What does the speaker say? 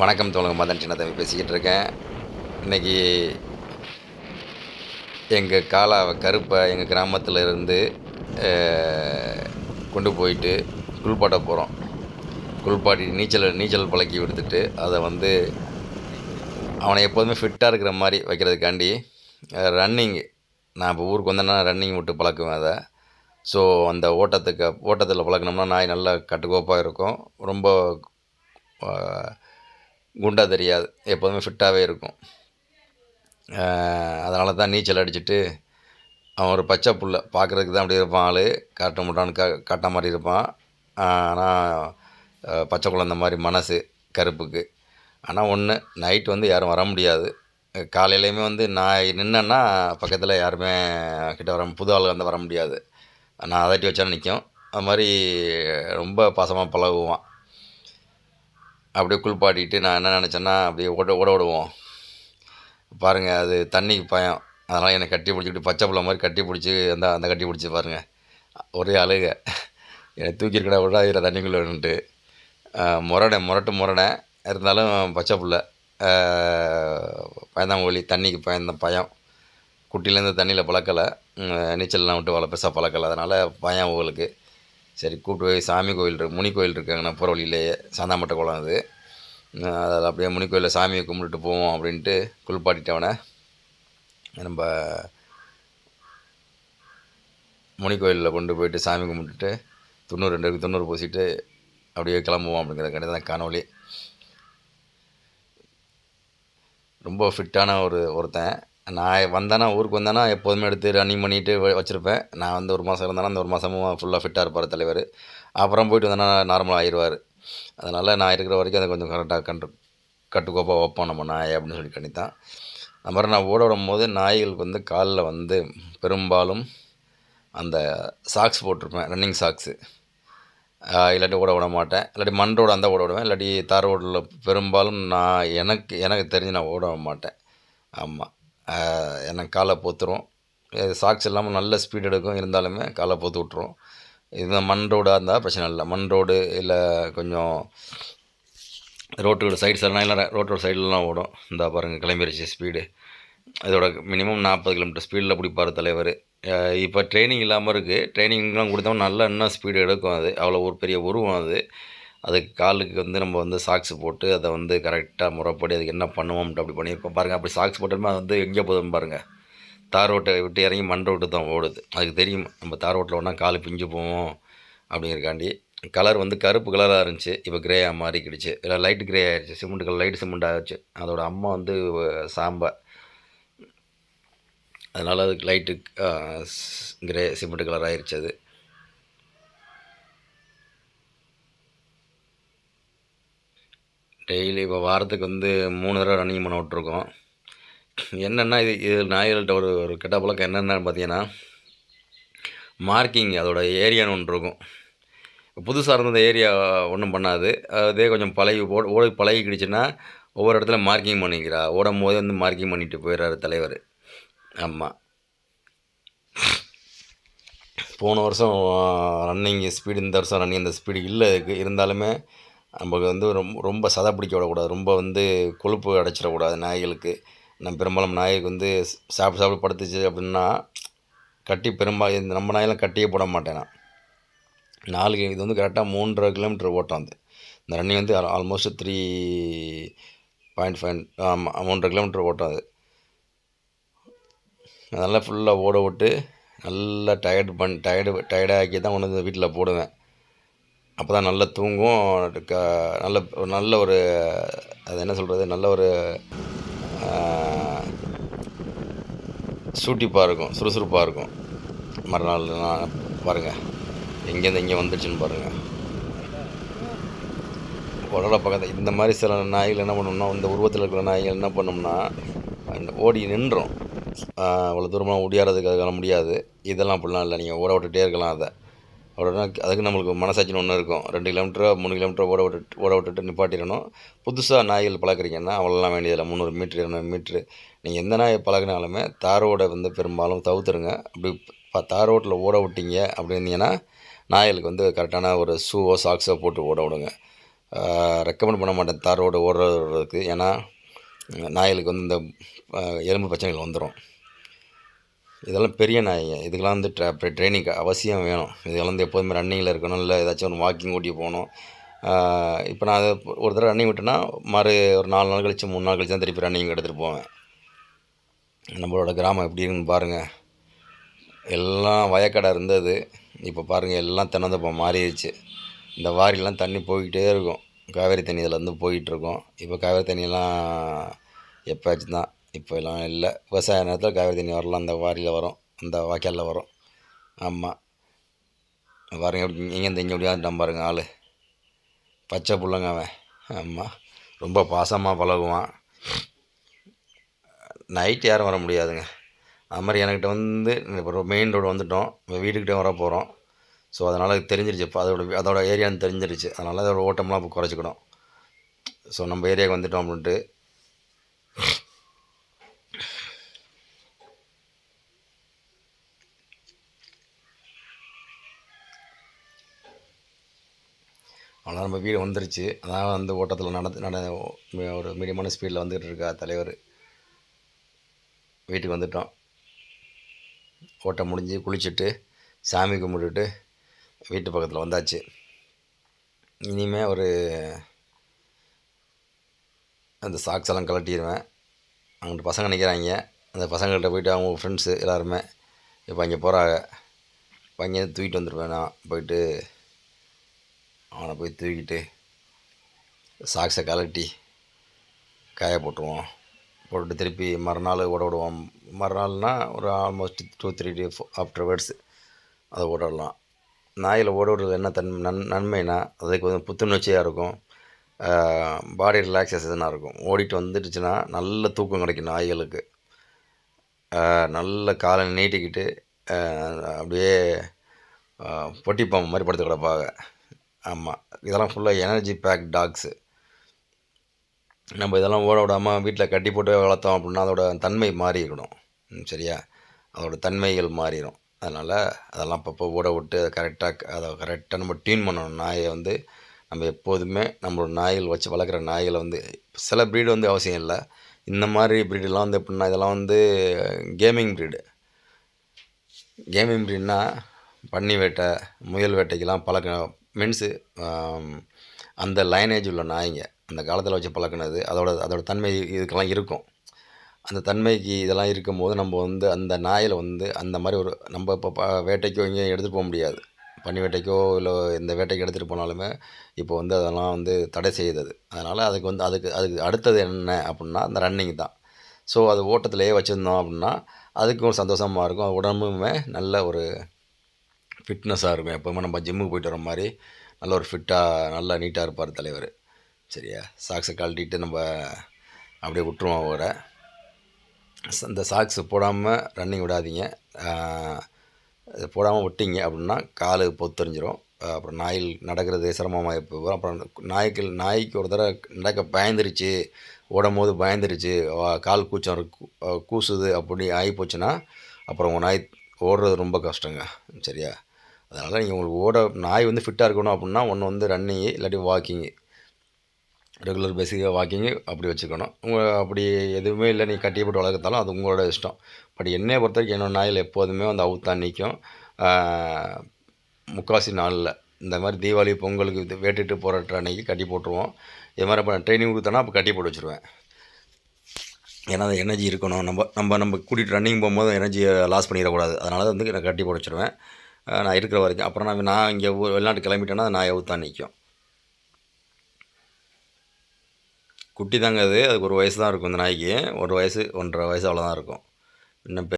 வணக்கம் தோழங்க மதன் சின்னதம்பி பேசிக்கிட்டு இருக்கேன். இன்றைக்கி எங்கள் காலா கருப்பை எங்கள் கிராமத்தில் இருந்து கொண்டு போயிட்டு குளிப்பாட்ட போகிறோம் குளிப்பாட்டி நீச்சல் நீச்சல் பழக்கி விடுத்துட்டு அதை வந்து அவனை எப்போதுமே ஃபிட்டாக இருக்கிற மாதிரி வைக்கிறதுக்காண்டி ரன்னிங்கு நான் இப்போ ஊருக்கு வந்தேன்னா ரன்னிங் விட்டு பழக்குவேன் அதை. ஸோ அந்த ஓட்டத்துக்கு ஓட்டத்தில் பழக்கினோம்னா நாய் நல்லா கட்டுக்கோப்பாக இருக்கும். ரொம்ப குண்டாக தெரியாது. எப்போதுமே ஃபிட்டாகவே இருக்கும். அதனால தான் நீச்சல் அடிச்சுட்டு அவன் ஒரு பச்சை புள்ள. பார்க்குறதுக்கு தான் அப்படி இருப்பான் ஆள். காட்ட முட்டான்னு கா காட்ட மாதிரி இருப்பான். ஆனால் பச்சை குழந்த மாதிரி மனசு கருப்புக்கு. ஆனால் ஒன்று நைட் வந்து யாரும் வர முடியாது. காலையிலையுமே வந்து நான் நின்னேன்னா பக்கத்தில் யாருமே கிட்ட வர புது ஆள் வந்து வர முடியாது. நான் அதட்டி வச்சாலும் நிற்கும் அது மாதிரி ரொம்ப பாசமாக பழகுவான். அப்படியே குளிப்பாட்டிட்டு நான் என்ன நினச்சேன்னா அப்படியே ஓட ஓட விடுவோம் பாருங்கள் அது தண்ணிக்கு பயம். அதனால் என்னை கட்டி பிடிச்சிக்கிட்டு பச்சை பிள்ளை மாதிரி கட்டி பிடிச்சி அந்த அந்த கட்டி பிடிச்சி பாருங்கள் ஒரே அழுக. என்னை தூக்கியிருக்கடா விடா இதில் தண்ணிக்குள்ளேன்ட்டு முரடை முரட்டு முரடை. இருந்தாலும் பச்சை பிள்ளை. பயந்தாங்கோழி தண்ணிக்கு பயந்த பயம். குட்டிலேருந்து தண்ணியில் பழக்கலை. நீச்சல்லாம் விட்டு வள பெருசாக பழக்கலை. அதனால் பயம் உங்களுக்கு சரி கூப்பிட்டு போய் சாமி கோயில் இருக்கு முனி கோயில் இருக்காங்கண்ணா போகிற வழியிலேயே சாந்தாமட்டை குளம் அது. அதில் அப்படியே முனி கோயிலில் சாமியை கும்பிட்டுட்டு போவோம் அப்படின்ட்டு குளிப்பாட்டிட்டவனை. நம்ம முனி கோயிலில் கொண்டு போயிட்டு சாமி கும்பிட்டுட்டு தொண்ணூறு ரெண்டு தொண்ணூறு பூசிட்டு அப்படியே கிளம்புவோம் அப்படிங்கிறதுக்காண்டி தான் காணொலி ரொம்ப ஃபிட்டான ஒரு ஒருத்தன். நான் வந்தேன்னா ஊருக்கு வந்தேன்னா எப்போதுமே எடுத்து ரன்னிங் பண்ணிட்டு வ- வச்சுருப்பேன். நான் வந்து ஒரு மாதம் இருந்தேன்னா அந்த ஒரு மாதமும் ஃபுல்லாக ஃபிட்டாக இருப்பார் தலைவர். அப்புறம் போயிட்டு வந்தேன்னா நார்மலாக ஆயிடுவார். அதனால் நான் இருக்கிற வரைக்கும் அதை கொஞ்சம் கரெக்டாக கண்டு கட்டுக்கோப்பாக வைப்போம் நம்ம நாயை அப்படின்னு சொல்லி கணித்தான். அது மாதிரி நான் ஓட விடும்போது நாய்களுக்கு வந்து காலில் வந்து பெரும்பாலும் அந்த சாக்ஸ் போட்டிருப்பேன் ரன்னிங் சாக்ஸு இல்லாட்டி ஓட விட மாட்டேன். இல்லாட்டி மண் ரோடு அந்த ஓட விடுவேன். இல்லாட்டி தார் ரோட்டில் பெரும்பாலும் நான் எனக்கு எனக்கு தெரிஞ்சு நான் ஓட விட மாட்டேன். ஆமாம் எனக்கு காலை போத்துரும். சாக்ஸ் இல்லாமல் நல்ல ஸ்பீட் எடுக்கும். இருந்தாலுமே காலை போத்து விட்ரும் இது மண் ரோடாக இருந்தால் பிரச்சனை இல்லை. மண் ரோடு இல்லை கொஞ்சம் ரோட்டோட சைடு சைடுனா இல்லை ரோட்டோட சைடுலலாம் ஓடும். இந்த பாருங்கள் கிளம்பிடுச்சு ஸ்பீடு இதோட மினிமம் நாற்பது கிலோமீட்டர் ஸ்பீடில் பிடிப்பார் தலைவர். இப்போ ட்ரைனிங் இல்லாமல் இருக்குது ட்ரைனிங்லாம் கொடுத்தோம் நல்லா இன்னும் ஸ்பீடு எடுக்கும் அது. அவ்வளோ ஒரு பெரிய உருவம் அது. அதுக்கு காலுக்கு வந்து நம்ம வந்து சாக்ஸ் போட்டு அதை வந்து கரெக்டாக முறைப்படி அதுக்கு என்ன பண்ணுவோம்ட்டு அப்படி பண்ணியிருக்கோம். பாருங்கள் அப்படி சாக்ஸ் போட்டோமே அது வந்து எங்கே போதும் பாருங்கள் தார் ரோட்டை விட்டு இறங்கி மண் ரோட்டு தான் ஓடுது. அதுக்கு தெரியும் நம்ம தார் ரோட்டில் ஒன்றா கால் பிஞ்சு போவோம் அப்படிங்கிறக்காண்டி கலர் வந்து கருப்பு கலராக இருந்துச்சு. இப்போ கிரேயாக மாறிக்கிடுச்சு. இல்லை லைட் கிரே ஆகிடுச்சு சிமெண்ட் கலர் லைட் சிமெண்ட் ஆகிடுச்சு அதோட அம்மா வந்து சாம்பா. அதனால் அதுக்கு லைட்டு கிரே சிமெண்ட் கலர் ஆகிடுச்சு அது. டெய்லி இப்போ வாரத்துக்கு வந்து மூணு தடவை ரன்னிங் பண்ண விட்ருக்கோம் என்னென்னா இது இது நாய்கள்கிட்ட ஒரு ஒரு கெட்ட பழக்கம் என்னென்னு பார்த்தீங்கன்னா மார்க்கிங் அதோட ஏரியான்னு ஒன்று இருக்கும். புதுசாக இருந்த ஏரியா ஒன்றும் பண்ணாது. அதே கொஞ்சம் பழகி ஓட ஓடி பழகிக்கிடுச்சுன்னா ஒவ்வொரு இடத்துல மார்க்கிங் பண்ணிக்கிறா. ஓடும் போதே வந்து மார்க்கிங் பண்ணிட்டு போயிடுறாரு தலைவர். ஆமாம் போன வருஷம் ரன்னிங் ஸ்பீடு இந்த வருஷம் ரன்னிங் அந்த ஸ்பீடு இல்லை இருக்குது இருந்தாலுமே நமக்கு வந்து ரொம்ப ரொம்ப சதை பிடிக்க விடக்கூடாது. ரொம்ப வந்து கொழுப்பு அடைச்சிடக்கூடாது நாய்களுக்கு. நம்ம பெரும்பாலும் நாய்க்கு வந்து சாப்பிட்டு சாப்பிட்டு படுத்துச்சு அப்படின்னா கட்டி பெரும்பாலும் இந்த நம்ம நாயெல்லாம் கட்டியே போட மாட்டேன். நான் நாலு இது வந்து கரெக்டாக மூன்றரை கிலோமீட்டர் ஓட்டம் வந்து இந்த ரன்னிங் வந்து ஆல்மோஸ்ட் த்ரீ பாயிண்ட் ஃபைவ் ஆமாம் மூன்றரை கிலோமீட்டர் ஓட்டம் அது. நல்லா ஃபுல்லாக ஓட விட்டு நல்லா டயர்டு பண் டயர்டு டயர்டாக்கி தான் கொண்டு வந்து வீட்டில் போடுவேன். அப்போ தான் நல்லா தூங்கும். க நல்ல ஒரு நல்ல ஒரு அது என்ன சொல்கிறது நல்ல ஒரு சூட்டிப்பாக இருக்கும் சுறுசுறுப்பாக இருக்கும். மறுநாள் நான் பாருங்கள் எங்கேருந்து இங்கே வந்துடுச்சுன்னு பாருங்கள் உடல பக்கத்தில் இந்த மாதிரி சில நாய்கள் என்ன பண்ணோம்னா இந்த உருவத்தில் இருக்கிற நாய்கள் என்ன பண்ணோம்னா அந்த ஓடி நின்றோம் அவ்வளோ தூரமாக ஓடியாடுறதுக்கு அதுக்கான முடியாது. இதெல்லாம் அப்படிலாம் இல்லை. நீங்கள் ஓட விட்டுட்டே இருக்கலாம் அதை. அப்படின்னா அதுக்கு நம்மளுக்கு மனசாட்சின்னு ஒன்று இருக்கும். ரெண்டு கிலோமீட்டரோ மூணு கிலோமீட்டரோ ஓட விட்டு ஓட விட்டுட்டு நிப்பாட்டிடணும். புதுசாக நாய்கள் பழக்கிறீங்கன்னா அவ்வளோலாம் வேண்டியதில்லை முந்நூறு மீட்ரு இரநூறு மீட்ரு நீங்கள் எந்த நாயை பழகினாலுமே தாரோட வந்து பெரும்பாலும் தவிர்த்துருங்க அப்படி இப்போ தார் ரோட்டில் ஓட விட்டீங்க அப்படின்னீங்கன்னா நாய்களுக்கு வந்து கரெக்டான ஒரு ஷூவோ சாக்ஸோ போட்டு ஓட விடுங்க. ரெக்கமெண்ட் பண்ண மாட்டேன் தார் ரோடு ஓடுறதுக்கு. ஏன்னா நாய்களுக்கு வந்து இந்த எலும்பு பிரச்சனைகள் வந்துடும் இதெல்லாம் பெரிய நாய்ங்க இதுக்கெல்லாம் வந்து ட்ரா ட்ரைனிங் அவசியம் வேணும். இதெல்லாம் வந்து எப்போதுமே ரன்னிங்கில் இருக்கணும். இல்லை ஏதாச்சும் ஒரு வாக்கிங் ஓட்டி போகணும். இப்போ நான் அதை ஒரு தடவை ரன்னிங் விட்டேன்னா மறு ஒரு நாலு நாள் கழிச்சு மூணு நாள் கழிச்சு தான் திருப்பி ரன்னிங் எடுத்துகிட்டு போவேன். நம்மளோட கிராமம் எப்படி இருக்குன்னு பாருங்கள் எல்லாம் வயக்கடை இருந்தது. இப்போ பாருங்கள் எல்லாம் தென்னந்தோப்பம் மாறிடுச்சு. இந்த வாரிலாம் தண்ணி போய்கிட்டே இருக்கும். காவேரி தண்ணி இதில் இருந்து போயிட்டுருக்கோம் இப்போ காவேரி தண்ணியெல்லாம் எப்போயாச்சும் தான். இப்போ எல்லாம் இல்லை. விவசாய நேரத்தில் காவேரி தண்ணி வரலாம். அந்த வாரியில் வரும். அந்த வாய்க்காலில் வரும். ஆமாம் பாருங்க எப்படி இங்கேருந்து இங்கே முடியாது பாருங்க ஆள். பச்சை பிள்ளைங்க அவன். ஆமாம் ரொம்ப பாசமாக பழகுவான். நைட் யாரும் வர முடியாதுங்க. அது மாதிரி என்கிட்ட வந்து இப்போ மெயின் ரோடு வந்துட்டோம். இப்போ வீட்டுக்கிட்டே வர போகிறோம் ஸோ அதனால் தெரிஞ்சிருச்சு. இப்போ அதோட அதோட ஏரியான்னு தெரிஞ்சிருச்சு. அதனால் அதோட ஓட்டம்லாம் இப்போ குறைச்சிக்கணும். ஸோ நம்ம ஏரியாவுக்கு வந்துட்டோம் அப்படின்ட்டு. அவ்வளோ நம்ம வீடு வந்துருச்சு. அதான் வந்து ஓட்டத்தில் நடந்து நட ஒரு மீடியமான ஸ்பீடில் வந்துகிட்டு இருக்கா தலைவர். வீட்டுக்கு வந்துட்டோம். ஓட்டம் முடிஞ்சு குளிச்சுட்டு சாமி கும்பிட்டுட்டு வீட்டு பக்கத்தில் வந்தாச்சு. இனிமே ஒரு அந்த சாக்ஸ் எல்லாம் கழட்டிடுவேன் அங்கிட்டு பசங்க நிற்கிறாங்க அந்த பசங்கள்கிட்ட போயிட்டு அவங்க ஃப்ரெண்ட்ஸு எல்லாருமே இப்போ அங்கே போகிறாங்க இப்போ அங்கே தூக்கிட்டு வந்துடுவேன் நான். போயிட்டு அவனை போய் தூக்கிட்டு சாக்ஸை கழட்டி காய போட்டுருவோம் போட்டுட்டு திருப்பி மறுநாள் ஓட விடுவோம் மறுநாள்னா ஒரு almost two three day after words அதை ஓட விடலாம் நாயில் ஓட விடுறது என்ன தன் நன் நன்மைனா அதுக்கு வந்து புத்துணர்ச்சியாக இருக்கும். பாடி ரிலாக்ஸேஷனாக இருக்கும். ஓடிட்டு வந்துடுச்சுன்னா நல்ல தூக்கம் கிடைக்கும் நாய்களுக்கு. நல்ல காலை நீட்டிக்கிட்டு அப்படியே பொட்டிப்பாம்பு மாதிரி படுத்து கிடப்பாங்க. ஆமாம் இதெல்லாம் ஃபுல்லாக எனர்ஜி பேக் டாக்ஸு நம்ம இதெல்லாம் ஓட விடாமல் வீட்டில் கட்டி போட்டு வளர்த்தோம் அப்படின்னா அதோட தன்மை மாறிக்கணும் சரியா? அதோட தன்மைகள் மாறிடும். அதனால் அதெல்லாம் அப்பப்போ ஓட விட்டு அதை கரெக்டாக அதை கரெக்டாக நம்ம டியூன் பண்ணணும். நாயை வந்து நம்ம எப்போதுமே நம்மளோட நாய்கள் வச்சு வளர்க்குற நாய்களை வந்து சில ப்ரீடு வந்து அவசியம் இல்லை. இந்த மாதிரி ப்ரீடெலாம் வந்து எப்படின்னா இதெல்லாம் வந்து கேமிங் ப்ரீடு கேமிங் ப்ரீடுனா பன்னி வேட்டை முயல் வேட்டைக்கெல்லாம் பழக்க மீன்ஸு அந்த லைனேஜ் உள்ள நாய்ங்க அந்த காலத்தில் வச்சு பழக்கினது அதோட அதோட தன்மை இதுக்கெல்லாம் இருக்கும். அந்த தன்மைக்கு இதெல்லாம் இருக்கும்போது நம்ம வந்து அந்த நாயில் வந்து அந்த மாதிரி ஒரு நம்ம இப்போ ப வேட்டைக்கோ எங்கேயும் எடுத்துகிட்டு போக முடியாது. பன்னி வேட்டைக்கோ இல்லை இந்த வேட்டைக்கு எடுத்துகிட்டு போனாலுமே இப்போ வந்து அதெல்லாம் வந்து தடை செய்தது. அதனால் அதுக்கு வந்து அதுக்கு அதுக்கு அடுத்தது என்ன அப்படின்னா அந்த ரன்னிங் தான். ஸோ அது ஓட்டத்திலேயே வச்சுருந்தோம் அப்படின்னா அதுக்கும் ஒரு சந்தோஷமாக இருக்கும் உடம்புமே நல்ல ஒரு ஃபிட்னஸாக இருக்கும். எப்போவுமே நம்ம ஜிம்முக்கு போயிட்டு வர மாதிரி நல்ல ஒரு ஃபிட்டாக நல்லா நீட்டாக இருப்பார் தலைவர். சரியா? சாக்ஸை கழட்டிட்டு நம்ம அப்படியே விட்டுருவோம் அவரை. இந்த சாக்ஸ் போடாமல் ரன்னிங் விடாதீங்க. போடாமல் விட்டீங்க அப்படின்னா காலு பொத்தறிஞ்சிரும் அப்புறம் நாயில் நடக்கிறது சிரமமாக இப்போ அப்புறம் நாய்க்கு நாய்க்கு ஒரு தடவை நடக்க பயந்துருச்சு. ஓடும் போது பயந்துருச்சு. வா- கால் கூச்சம் கூசுது அப்படி ஆகி போச்சுன்னா அப்புறம் உங்கள் நாய் ஓடுறது ரொம்ப கஷ்டங்க. சரியா? அதனால் நீங்கள் உங்களுக்கு ஓட நாய் வந்து ஃபிட்டாக இருக்கணும் அப்படின்னா ஒன்று வந்து ரன்னிங்கு இல்லாட்டி வாக்கிங்கு ரெகுலர் பேசிக்காக வாக்கிங்கு அப்படி வச்சுக்கணும். உங்கள் அப்படி எதுவுமே இல்லை நீங்கள் கட்டி போட்டு வளர்க்கத்தாலும் அது உங்களோட இஷ்டம். பட் என்னையை பொறுத்த வரைக்கும் என்னோடய நாயில் எப்போதுமே வந்து அவுத்தான் நிற்கும் முக்கால்வாசி நாளில் இந்த மாதிரி தீபாவளி பொங்கலுக்கு இது வேட்டிட்டு போகிற அன்னைக்கு கட்டி போட்டுருவோம். இது மாதிரி அப்போ ட்ரைனிங் கொடுத்தோன்னா அப்போ கட்டி போட்டு வச்சுருவேன். ஏன்னா அந்த எனர்ஜி இருக்கணும். நம்ம நம்ம நம்ம கூட்டிகிட்டு ரன்னிங் போகும்போது எனர்ஜியை லாஸ் பண்ணிடக்கூடாது. அதனால் வந்து நான் கட்டி போட வச்சுருவேன். நான் இருக்கிற வரைக்கும். அப்புறம் நான் நான் இங்கே வெளிநாட்டு கிளம்பிட்டேன்னா அது நாய் நிற்கும் குட்டி தாங்க அது. அதுக்கு ஒரு வயசு தான் இருக்கும் இந்த நாய்க்கு. ஒரு வயசு ஒன்றரை வயசு அவ்வளோதான் இருக்கும். இன்னும்